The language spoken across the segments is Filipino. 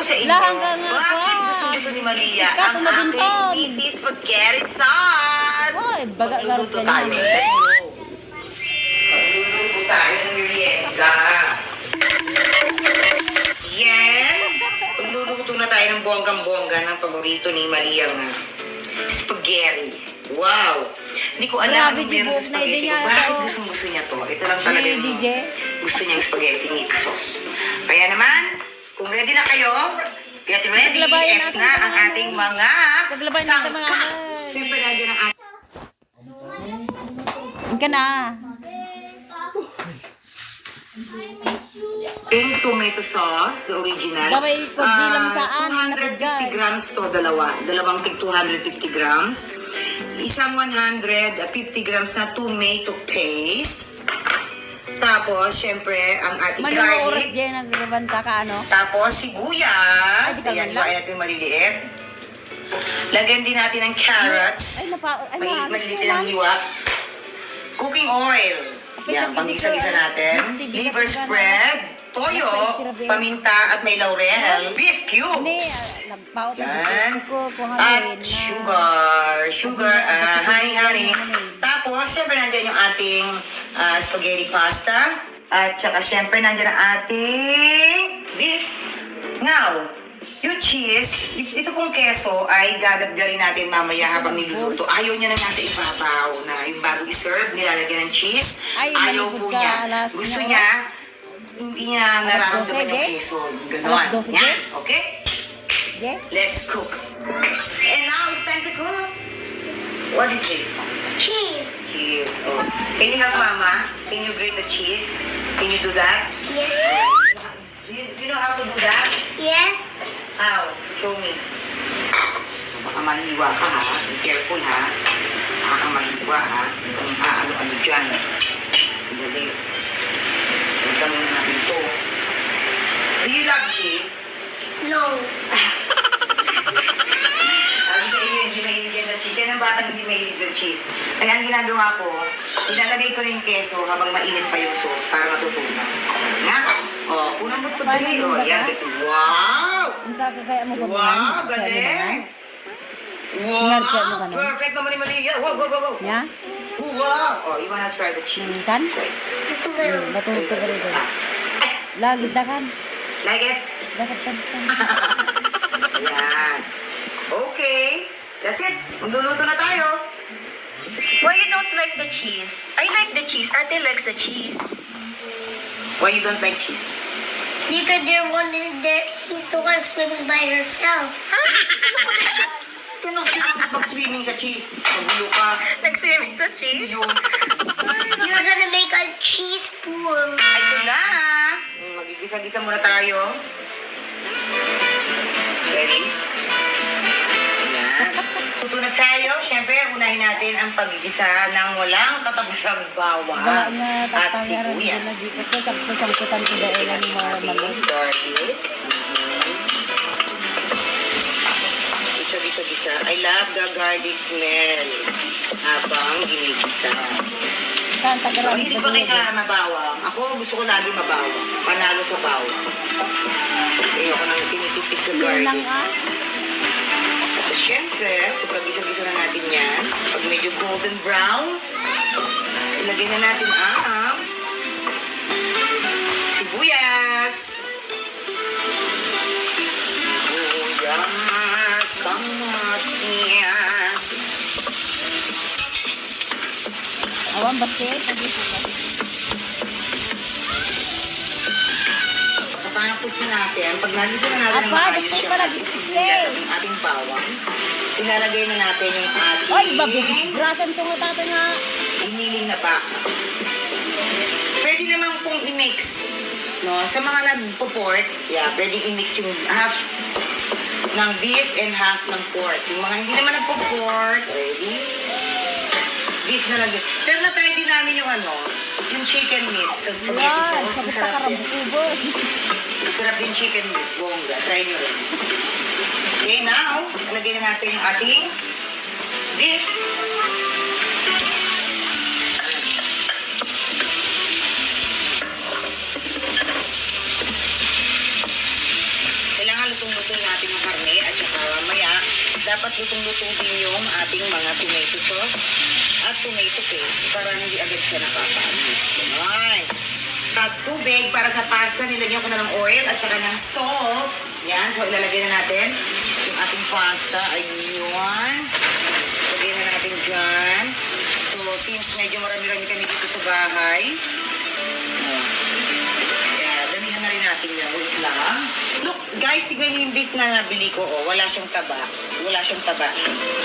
ko sa inyo. Lahangga nga Bakit pa. gusto gusto ni Malia Ikaw, ang aking beefy spaghetti sauce? Oy, baga Magluluto garot ka tayo. niyan. Let's go. Magluluto tayo ng merienda. Yan. Magluluto na tayo ng bonggang-bongga ng paborito ni Malia nga. Spaghetti. Wow. Hindi ko alam Grabe, kung meron Jibok, sa spaghetti na ko. idea Bakit to. gusto gusto niya to? Ito lang talaga Hey, yung DJ. gusto niyang spaghetti mix sauce. Kaya naman, kung ready na kayo, get ready. Natin na mga ang ano. ating mga ano. Siyempre, nandiyan ang ating Ka na. Yung tomato sauce, the original. Gaway ko, di lang Ah, saan, 250 napagay. grams to, dalawa. Dalawang tig 250 grams. Isang 150 grams na tomato paste. Tapos, syempre, ang ating Manong oras garlic. dyan, nagrabanta ka, ano? Tapos, sibuyas. Ay, Ayan, di ka iwain natin maliliit. Lagyan din natin ng carrots. Ay, napa, ay, May maliliit ng lang. hiwa. Cooking oil. Apay, Yan, sabi panggisa-gisa dito, natin. Liver spread. Toyo, paminta at may laurel. Beef Hindi, cubes. ah, nagpaot ang Yan. ko, At na. sugar. Sugar, ah, honey, honey. Tapos, syempre nandiyan yung ating ah, spaghetti pasta. At saka syempre nandiyan ang ating beef. Now, yung cheese, ito pong keso ay gagadgarin natin mamaya habang niluluto. Ayaw niya na nasa ibabaw na yung bago i-serve, nilalagyan ng cheese. Ay, Ayaw po ka, niya. Gusto niya, hindi niya nararamdaman 12, yung keso. Ganon. 12, Yan, okay? Yeah? Let's cook. And now it's time to cook. What is this? Can you help Mama? Can you grate the cheese? Can you do that? Yes. Do you, do you know how to do that? Yes. How? Show me. Baka mahiwa ka ha. Be careful ha. Baka mahiwa ha. Kung aano-ano dyan. Dali. Punta muna natin ito. Do you love cheese? No. Sabi sa inyo, hindi mahilig yan sa cheese. Yan ang batang hindi mahilig sa cheese. Kaya ang ginagawa ko, ilalagay ko rin yung keso habang mainit pa yung sauce para matutunan. Nga? O, oh, unang buto Paano dali. yung O, yan. Wow! Ang kaya mo ko Wow, galing! Wow! na. Perfect naman ni Malia. Wow, wow, wow, wow. Ya? Wow! Oh, you wanna try the cheese? Kan? Yes, Hmm, no. Batulog ka rin. Lagi dakan. Like it? Dakat kan. Ayan. Okay. That's it. Magluluto na tayo. Why you don't like the cheese? I like the cheese. Ate likes the cheese. Why you don't like cheese? Because there wanted there he's the one swimming by herself. Ganun siya mag-swimming sa cheese. Magulo ka. Nag-swimming sa cheese? Yun. You're gonna make a cheese pool. Ito na. Magigisa-gisa muna tayo. Ready? Na tayo. Siyempre, unahin natin ang pagigisa ng walang katapusang bawang at sibuyas. lagi ko. Sakto sangkutan ko dahil ang mga garlic. Gisa-gisa-gisa. I love the garlic smell habang ginigisa. Mahilig ba kayo sa mabawang? Ako gusto ko lagi mabawang. Panalo sa bawang. Ayoko nang tinitipid sa garlic. ah. Tapos syempre, kapag isa-gisa na natin yan, pag medyo golden brown, ilagay na natin ang sibuyas. Sibuyas, kamatis. Awan basket. Pag-isukat. Tapos natin, pag nagisa na natin ng maayos yung ating gusto sibuyas eh. at yung ating bawang, ilalagay na natin yung ating Oy, babigis grasan to nga tato nga. iniling na baka. Pwede naman pong i-mix. No? Sa mga nagpo-pork, yeah, pwede i-mix yung half ng beef and half ng pork. Yung mga hindi naman nagpo-pork, ready? Beef na lang din. Pero na-try din namin yung ano, yung chicken meat sa spaghetti sauce. Masarap karabubos. Masarap din chicken meat. Bongga. Try nyo rin. Okay, now, lagyan na natin yung ating beef. Yung dapat lutong-luto din yung ating mga tomato sauce at tomato paste para hindi agad siya nakakaamis. Ganun. At tubig para sa pasta, nilagyan ko na ng oil at saka ng salt. Yan, so ilalagay na natin yung ating pasta. Ayun. Lagay na natin dyan. So, since medyo marami-rami kami dito sa bahay, yan. Wait lang. Look, guys, tignan niyo yung beef na nabili ko. Oh, wala siyang taba. Wala siyang taba.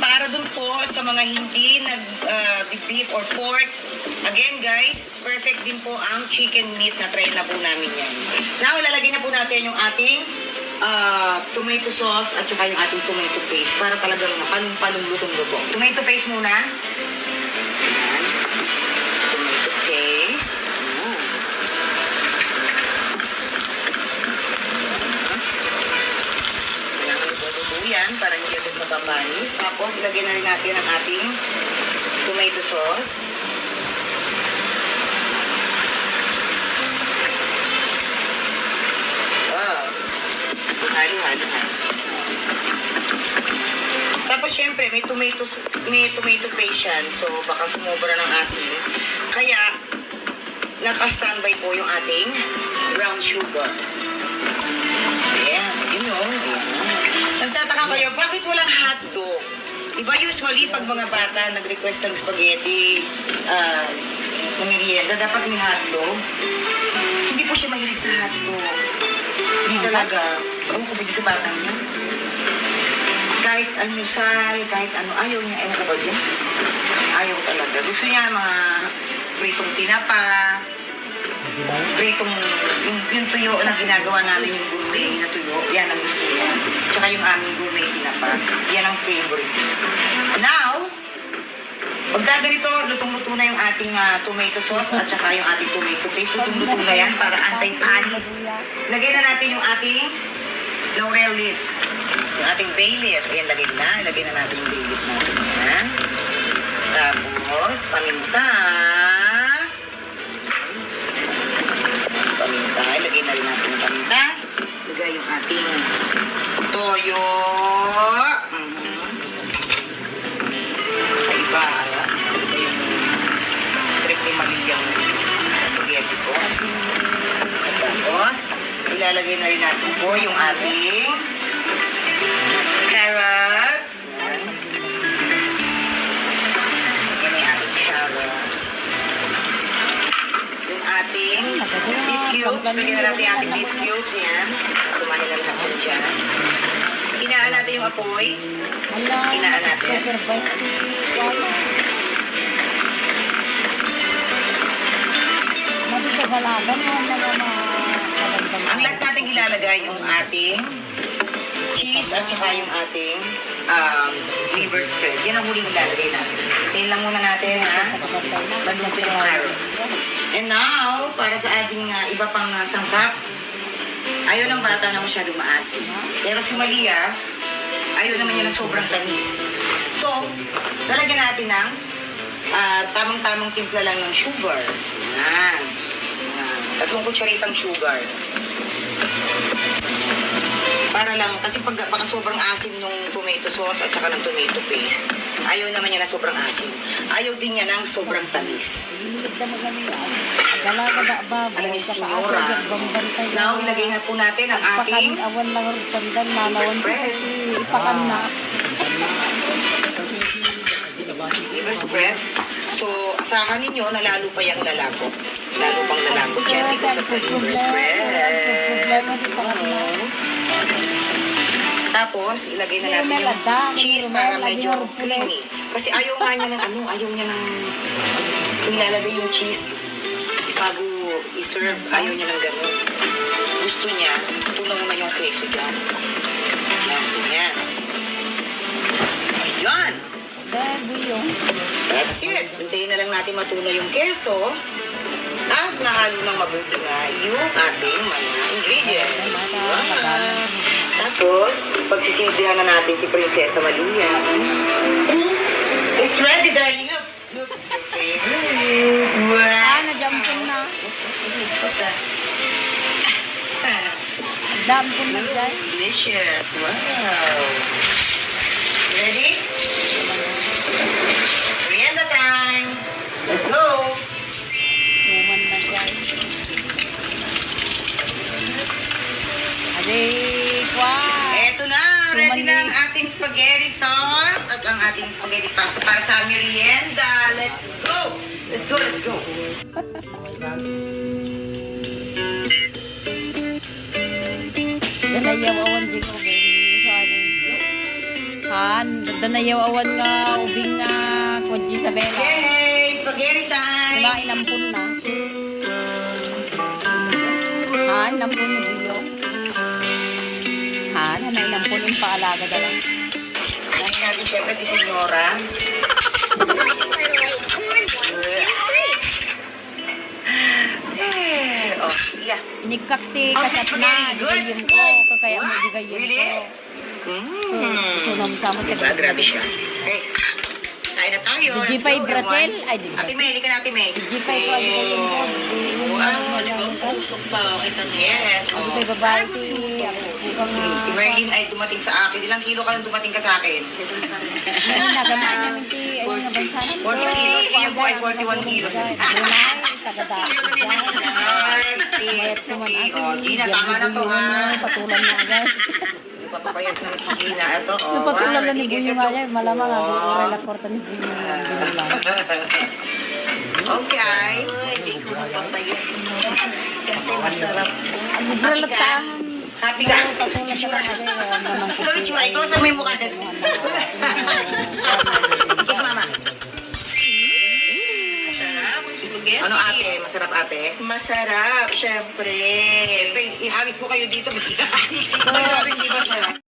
Para dun po sa mga hindi nag uh, beef or pork. Again, guys, perfect din po ang chicken meat na try na po namin yan. Now, lalagay na po natin yung ating uh, tomato sauce at saka yung ating tomato paste para talagang panong-panong lutong-lutong. Tomato paste muna. Yan. Tomato paste. Yan. Kailangan luto yan para hindi agad mapapanis. Tapos, ilagay na rin natin ang ating tomato sauce. Wow. Tapos, syempre, may tomato, may tomato paste yan. So, baka sumobra ng asin. Kaya, naka-standby po yung ating brown sugar. Ayan, yun o. Nagtataka kayo, bakit walang hotdog? Diba usually pag mga bata nag-request ng spaghetti, uh, merienda, dapat may hotdog. Hindi po siya mahilig sa hotdog. Hindi talaga. Ewan ko ba sa batang niya? Kahit almusal, kahit ano, ayaw niya. Ewan ko ba dyan? Ayaw talaga. Gusto niya mga pritong tinapa, pritong, yung, yung tuyo na ginagawa namin yung gourmet na tuyo, yan ang gusto niya. Tsaka yung aming gourmet tinapa, yan ang favorite. Now, pagka ganito, lutong-luto na yung ating ah, tomato sauce at saka yung ating tomato paste. Lutong-luto na yan para anti-panis. Lagay na natin yung ating laurel leaves. Yung ating bay leaf. Ayan, lagay na. Lagay na natin yung bay leaf natin yan. Tapos, paminta. Rin natin yung paminta. Lagay yung ating toyo. Mhm. Kakaiba, ala. Lagay yung trip ni Maliyang spaghetti sauce. Tapos, ilalagay na rin natin po yung ating carrots. Cubes. Lagyan na natin yung ating beef cubes. Yan. Sumahin na lahat yun dyan. Inaan natin yung apoy. Wala. Inaan natin. Ang last natin ilalagay yung ating cheese at saka yung ating um, liver spread. Yan ang huling ilalagay natin. Hintayin lang muna natin ha. Magluto yung carrots. And now, para sa ating uh, iba pang uh, sangkap, ayaw ng bata na masyadong maasim. Pero si Malia, ayaw naman niya ng sobrang tamis. So, lalagyan natin ng ah, tamang-tamang timpla lang ng sugar. Yan. Yan. Tatlong kutsaritang sugar. Para lang, kasi pag baka sobrang asim nung tomato sauce at saka ng tomato paste, ayaw naman niya na sobrang asim. Ayaw din niya ng sobrang tamis. Na. Dalaga na babo. Alam niyo, sa senyora. na. Now, ilagay na po natin ang ating awan lang rin pandan, nanawan ko Spread. kasi ipakan na. liver spread. So, asahan ninyo na lalo pa yung lalako. Lalo pang lalako dyan of the liver spread. Tapos, ilagay na natin yung cheese para medyo creamy. Kasi ayaw nga niya ng ano, ayaw niya ng nilalagay yung cheese bago i-serve. Ayaw niya ng ganun. Gusto niya, tunaw na yung keso dyan. Yan, ganyan. Yung. That's it. Hintayin na lang natin matunaw yung keso. At nahalo ng mabuti na yung ating mga ingredients. Wow. Tapos, pagsisilbihan na natin si Prinsesa Malia. It's ready, darling. Look, look. Your favorite. Wow. Ah, na-jumping na. Basta. Dampon na dyan. Delicious. Wow. Ready? Spaghetti sauce at ang ating spaghetti pasta para sa merienda. Let's go. Let's go, let's go. Danayaw awan di ko. Han, danayaw awan nga ubing nga kodji sa bela. Yay! Spaghetti time. Kumain nampun na. Han, nampun ni Buyo. Han, may nampun yung paalaga dala. Natin siyempre si Senyora. Eh, oh, yeah. Inikakti Oh, good, digayim ko, kakaya mo digayim really? ko. Mm. So, nam-sama ka. Diba? Grabe siya. Okay. Na pa go, Brazil? everyone. Ay, di Ate May, halika na, Ate May. Di pa ito ang digayim ko. Wow, di ba? Usok pa, kita niya. Yes. Oh. pa babae buka nga. Si Merlin ay dumating sa akin. Ilang kilo ka nang dumating ka sa akin? Ay, nagamaan namin ti, ayun nga bansanan ko. 40 kilos, ngayon po ay 41 kilos. Brunei, tagadaan ko. Mayat ko man ako. Oh, Gina, tama na to, ha? Patulan na agad. Napapapayat na ni Gina. Ito, oh. Napatulan na ni go. Malamang ako. Oh. Kaya lakorta ni Bunyo. Okay. Hindi ko napapayat. Kasi masarap. Ang bralat ka. Happy ka? Patulan siya. Mamang Ito, itsura. Ito sa may mukha na. Masarap ate? Masarap, syempre. Ihagis ko kayo dito. Kasi Hindi masarap.